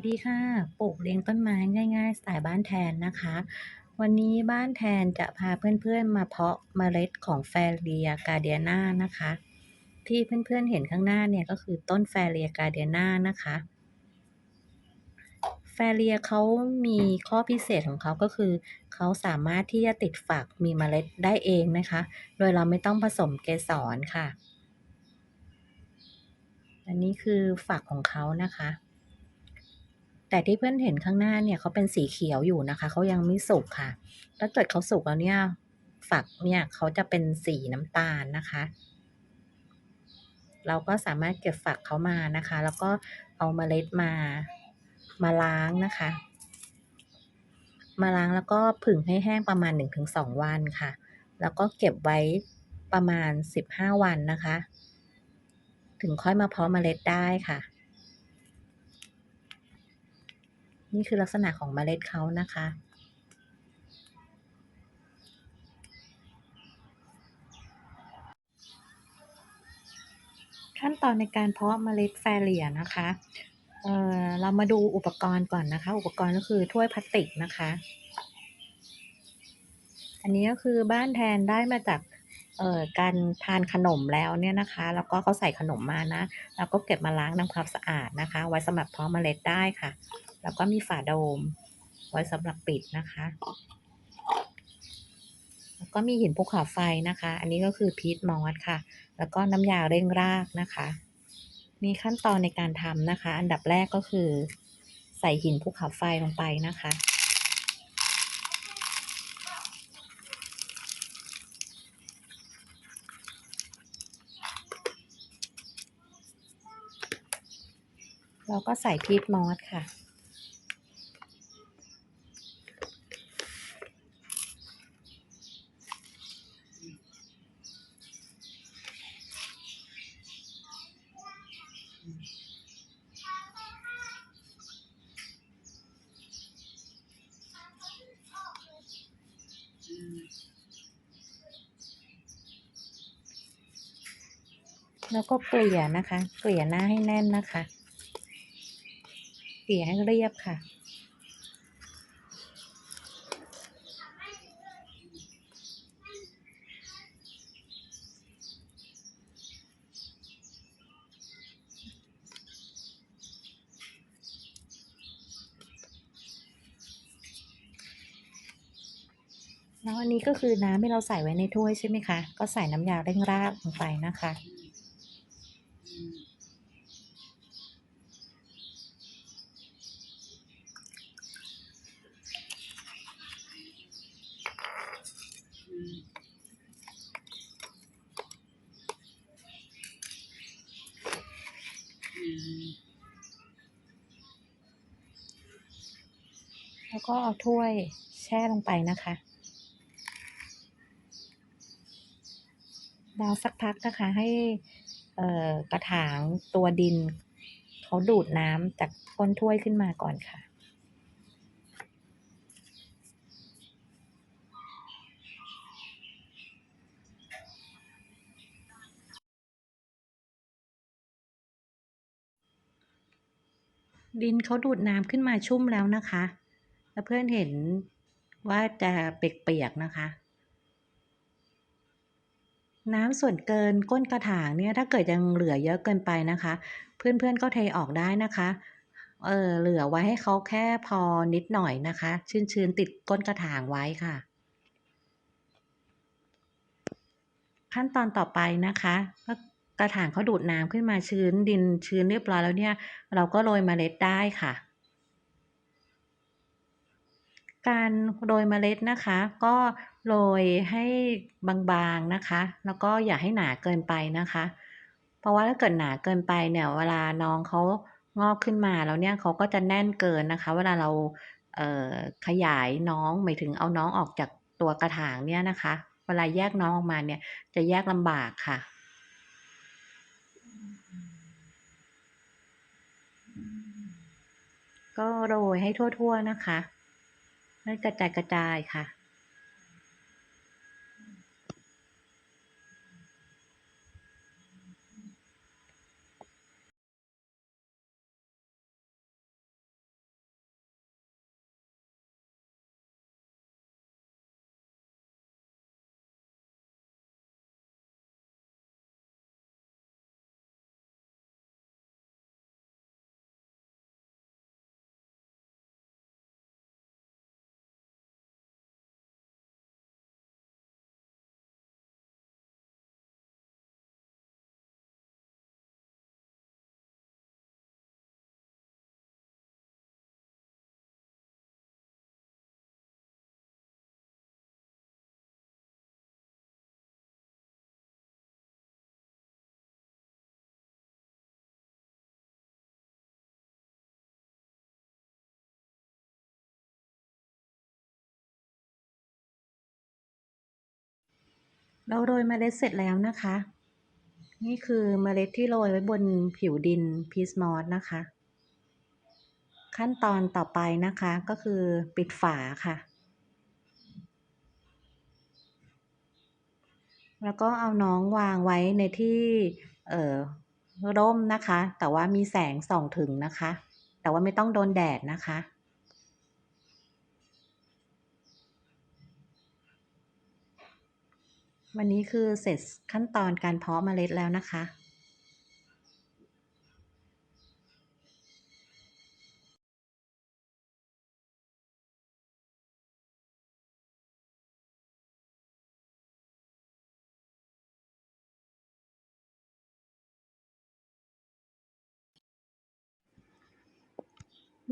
สดีค่ะปลูกเลี้ยงต้นไม้ง่ายๆสไตล์บ้านแทนนะคะ วันนี้บ้านแทนจะพาเพื่อนๆมาเพาะเมล็ดของ Fairlia Gardenia นะคะ ที่เพื่อนๆเห็นข้างหน้าเนี่ยก็คือต้น Fairlia Gardenia นะคะ Fairlia เขามีข้อพิเศษของเขาก็คือ เขาสามารถที่จะติดฝักมีเมล็ดได้เองนะคะ โดยเราไม่ต้องผสมเกสรค่ะ อันนี้คือฝักของเขานะคะ แต่ที่เพื่อนเห็นข้างหน้าเนี่ยเขาเป็นสีเขียวอยู่นะคะเขายังไม่สุกค่ะ ถ้าเกิดเขาสุกแล้วเนี่ยฝักเนี่ยเขาจะเป็นสีน้ำตาลนะคะ เราก็สามารถเก็บฝักเขามานะคะ แล้วก็เอาเมล็ดมามาล้างนะคะ มาล้างแล้วก็ผึ่งให้แห้งประมาณ 1-2 วันค่ะ แล้วก็เก็บไว้ประมาณ 15 วันนะคะ ถึงค่อยมาเพาะเมล็ดได้ค่ะ นี่คือลักษณะของเมล็ดเขานะคะ ขั้นตอนในการเพาะเมล็ด Fairlia นะคะเเรามาดูอุปกรณ์ก่อนนะคะ อุปกรณ์ก็คือถ้วยพลาสติกนะคะ อันนี้ก็คือบ้านแทนได้มาจากการทานขนมแล้วเนี่ยนะคะ แล้วก็เขาใส่ขนมมานะเราก็เก็บมาล้างทำความสะอาดนะคะ ไว้สำหรับเพาะเมล็ดได้ค่ะ แล้วก็มีฝาโดม ไว้สำหรับปิดนะคะ แล้วก็มีหินภูเขาไฟนะคะ อันนี้ก็คือ Peat Moss ค่ะ แล้วก็น้ำยาเร่งรากนะคะ มีขั้นตอนในการทำนะคะ อันดับแรกก็คือ ใส่หินภูเขาไฟลงไปนะคะแล้วก็ใส่ Peat Moss ค่ะ แล้วก็เกลี่ยนะคะ เกลี่ยหน้าให้แน่นนะคะ เกลี่ยให้เรียบค่ะ แล้วอันนี้ก็คือน้ำที่เราใส่ไว้ในถ้วยใช่ไหมคะ ก็ใส่น้ำยาเร่งรากลงไปนะคะ แล้วก็เอาถ้วยแช่ลงไปนะคะแล้วสักพักนะคะให้ กระถางตัวดินเขาดูดน้ำจากก้นถ้วยขึ้นมาก่อนค่ะ ดินเขาดูดน้ำขึ้นมาชุ่มแล้วนะคะ แล้วเพื่อนเห็นว่าจะเปียกๆนะคะ น้ำส่วนเกินก้นกระถางเนี่ยถ้าเกิดยังเหลือเยอะเกินไปนะคะ เพื่อนๆก็เทออกได้นะคะเออเหลือไว้ให้เขาแค่พอนิดหน่อยนะคะ ชื้นๆติดก้นกระถางไว้ค่ะ ขั้นตอนต่อไปนะคะก็กระถางเขาดูดน้ำขึ้นมาชื้นดินชื้นเรียบร้อยแล้วเนี่ย เราก็โรยเมล็ดได้ค่ะ การโรยเมล็ดนะคะ ก็ โรยให้บางๆนะคะ แล้วก็อย่าให้หนาเกินไปนะคะ เพราะว่าถ้าเกิดหนาเกินไปเนี่ย เวลาน้องเขางอกขึ้นมาแล้วเนี่ยเขาก็จะแน่นเกินนะคะ เวลาเราเขยายน้องหมายถึงเอาน้องออกจากตัวกระถางเนี่ยนะคะ เวลาแยกน้องออกมาเนี่ย จะแยกลำบากค่ะก็โรยให้ทั่ว ๆ นะคะให้กระจายๆค่ะ เราโรยเมล็ดเสร็จแล้วนะคะ นี่คือเมล็ดที่โรยไว้บนผิวดินพีสมอสนะคะ ขั้นตอนต่อไปนะคะก็คือปิดฝาค่ะ แล้วก็เอาน้องวางไว้ในที่เอ่อร่มนะคะ แต่ว่ามีแสงส่องถึงนะคะ แต่ว่าไม่ต้องโดนแดดนะคะ วันนี้คือเสร็จขั้นตอนการเพาะเมล็ดแล้วนะคะ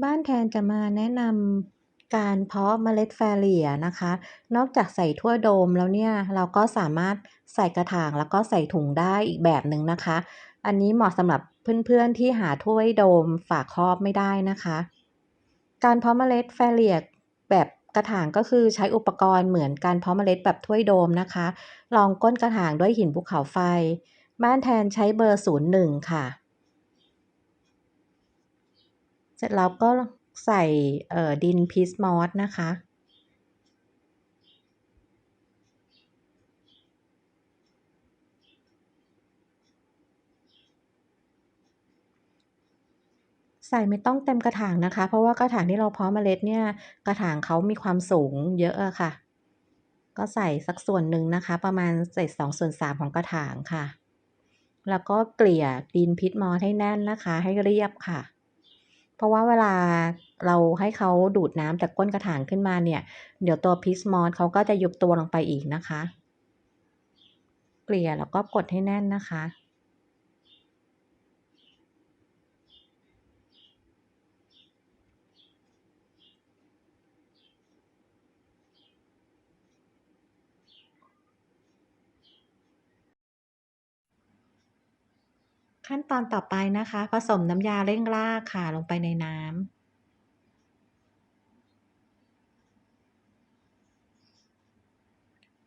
บ้านแทนจะมาแนะนำ การเพาะเมล็ดแฟเลียนะคะ นอกจากใส่ถ้วยโดมแล้วเนี่ยเราก็สามารถใส่กระถางแล้วก็ใส่ถุงได้อีกแบบหนึ่งนะคะ อันนี้เหมาะสำหรับเพื่อนๆที่หาถ้วยโดมฝาครอบไม่ได้นะคะ การเพาะเมล็ดแฟเลียแบบกระถางก็คือใช้อุปกรณ์เหมือนการเพาะเมล็ดแบบถ้วยโดมนะคะ รองก้นกระถางด้วยหินภูเขาไฟ บ้านแทนใช้เบอร์ 01 ค่ะ เสร็จแล้วก็ ใส่ดินพีสมอสนะคะ ใส่ไม่ต้องเต็มกระถางนะคะ เพราะว่ากระถางที่เราเพาะเมล็ดเนี่ย กระถางเขามีความสูงเยอะอะค่ะ ก็ใส่สักส่วนหนึ่งนะคะ ประมาณใส่สองส่วนสามของกระถางค่ะ แล้วก็เกลี่ยดินพิษมอสให้แน่นนะคะ ให้เรียบค่ะ เพราะว่าเวลาเราให้เขาดูดน้ำจากก้นกระถางขึ้นมาเนี่ย เดี๋ยวตัวพิสมอสเขาก็จะยุบตัวลงไปอีกนะคะ เกลี่ยแล้วก็กดให้แน่นนะคะ ขั้นตอนต่อไปนะคะ ผสมน้ำยาเร่งรากค่ะลงไปในน้ำ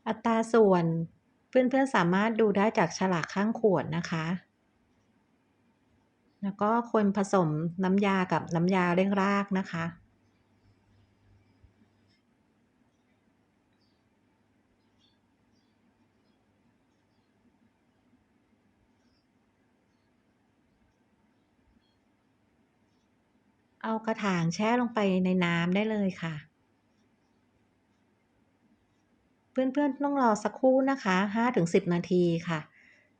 อัตราส่วนเพื่อนๆสามารถดูได้จากฉลากข้างขวดนะคะ แล้วก็คนผสมน้ำยากับน้ำยาเร่งรากนะคะ เอากระถางแช่ลงไปในน้ำได้เลยค่ะ เพื่อนๆต้องรอสักครู่นะคะ5-10 นาทีค่ะ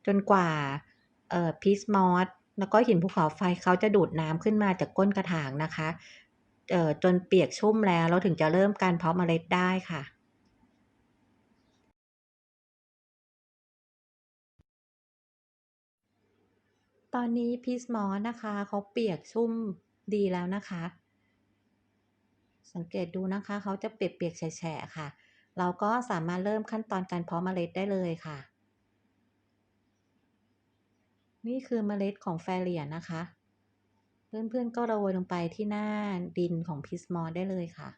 จนกว่าพีสมอสแล้วก็หินภูเขาไฟเขาจะดูดน้ำขึ้นมาจากก้นกระถางนะคะจนเปียกชุ่มแล้วเราถึงจะเริ่มการเพาะเมล็ดได้ค่ะตอนนี้พีสมอสนะคะเขาเปียกชุ่ม ดีแล้วนะคะ สังเกตดูนะคะเขาจะเปียกๆแฉะๆค่ะ เราก็สามารถเริ่มขั้นตอนการเพาะเมล็ดได้เลยค่ะ นี่คือเมล็ดของแฟเรียนะคะ เพื่อนๆก็โรยลงไปที่หน้าดินของพิสมอสได้เลยค่ะ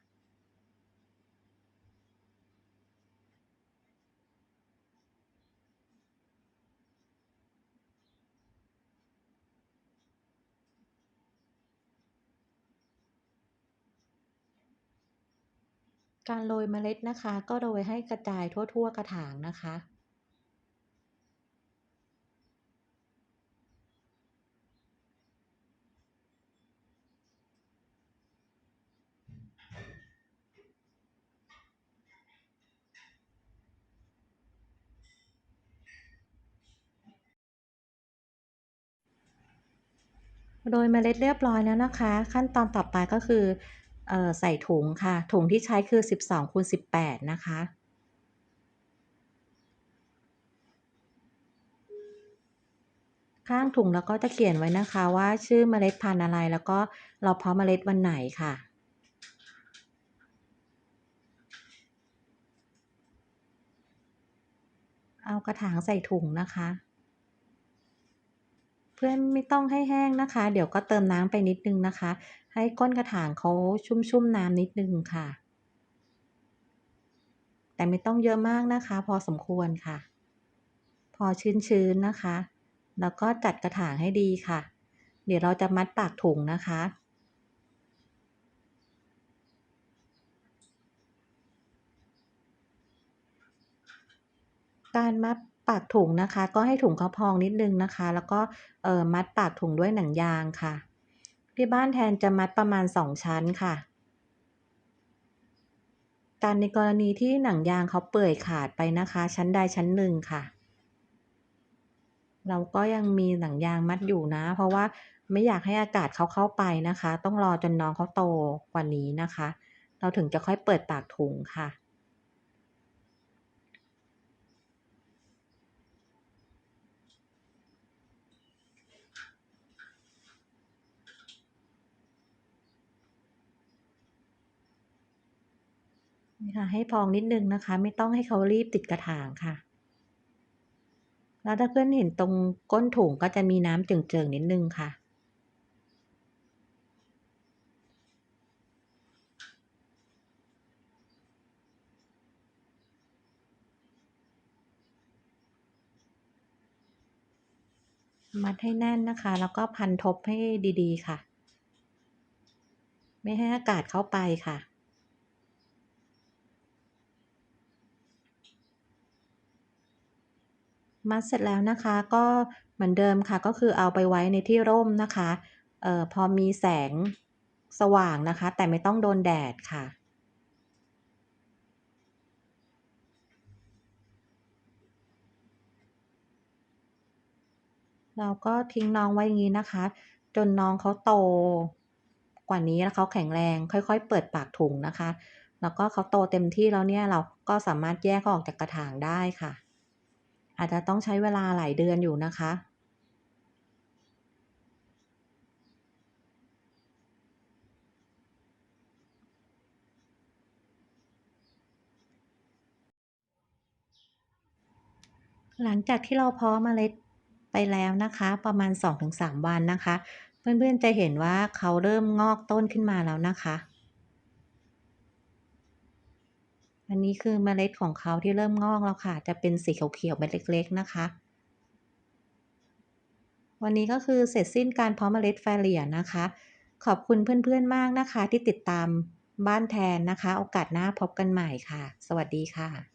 การโรยเมล็ดนะคะ ก็โรยให้กระจายทั่ว ๆ กระถางนะคะ โรยเมล็ดเรียบร้อยแล้วนะคะ ขั้นตอนต่อไปก็คือเออ ใส่ถุงค่ะ ถุงที่ใช้คือ 12คูณ18 นะคะ ข้างถุงแล้วก็จะเขียนไว้นะคะว่าชื่อเมล็ดพันธุ์อะไรแล้วก็เราเพาะเมล็ดวันไหนค่ะเอากระถางใส่ถุงนะคะ พื่อนไม่ต้องให้แห้งนะคะ เดี๋ยวก็เติมน้ำไปนิดนึงนะคะ ให้ก้นกระถางเขาชุ่มๆน้ำนิดนึงค่ะ แต่ไม่ต้องเยอะมากนะคะ พอสมควรค่ะ พอชื้นๆนะคะ แล้วก็จัดกระถางให้ดีค่ะ เดี๋ยวเราจะมัดปากถุงนะคะการมัด ปากถุงนะคะ ก็ให้ถุงเขาพองนิดนึงนะคะ แล้วก็เอ่อมัดปากถุงด้วยหนังยางค่ะ ที่บ้านแทนจะมัดประมาณ 2 ชั้นค่ะการในกรณีที่หนังยางเขาเปื่อยขาดไปนะคะ ชั้นใดชั้นหนึ่งค่ะ เราก็ยังมีหนังยางมัดอยู่นะ เพราะว่าไม่อยากให้อากาศเขาเข้าไปนะคะ ต้องรอจนน้องเขาโตกว่านี้นะคะ เราถึงจะค่อยเปิดปากถุงค่ะ นี่ค่ะให้พองนิดนึงนะคะ ไม่ต้องให้เขารีบติดกระถางค่ะ แล้วถ้าเพื่อนเห็นตรงก้นถุงก็จะมีน้ำเจิ่งๆนิดนึงค่ะมัดให้แน่นนะคะ แล้วก็พันทบให้ดีๆค่ะ ไม่ให้อากาศเข้าไปค่ะ มัดเสร็จแล้วนะคะ ก็เหมือนเดิมค่ะ ก็คือเอาไปไว้ในที่ร่มนะคะเอ่อพอมีแสงสว่างนะคะ แต่ไม่ต้องโดนแดดค่ะเราก็ทิ้งน้องไว้อย่างงี้นะคะ จนน้องเขาโตกว่านี้แล้วเขาแข็งแรง ค่อย ๆ เปิดปากถุงนะคะ แล้วก็เขาโตเต็มที่แล้วเนี่ยเราก็สามารถแยกเขาออกจากกระถางได้ค่ะ อาจจะต้องใช้เวลาหลายเดือนอยู่นะคะ หลังจากที่เราเพาะเมล็ดไปแล้วนะคะ ประมาณ 2-3 วันนะคะ เพื่อนๆจะเห็นว่าเขาเริ่มงอกต้นขึ้นมาแล้วนะคะ อันนี้คือเมล็ดของเขาที่เริ่มงอกแล้วค่ะ จะเป็นสีเขียวๆเม็ดเล็ก ๆ นะคะ วันนี้ก็คือเสร็จสิ้นการเพาะเมล็ดแฟเรียนะคะ ขอบคุณเพื่อนๆมากนะคะ ที่ติดตามบ้านแทนนะคะ โอกาสหน้าพบกันใหม่ค่ะ สวัสดีค่ะ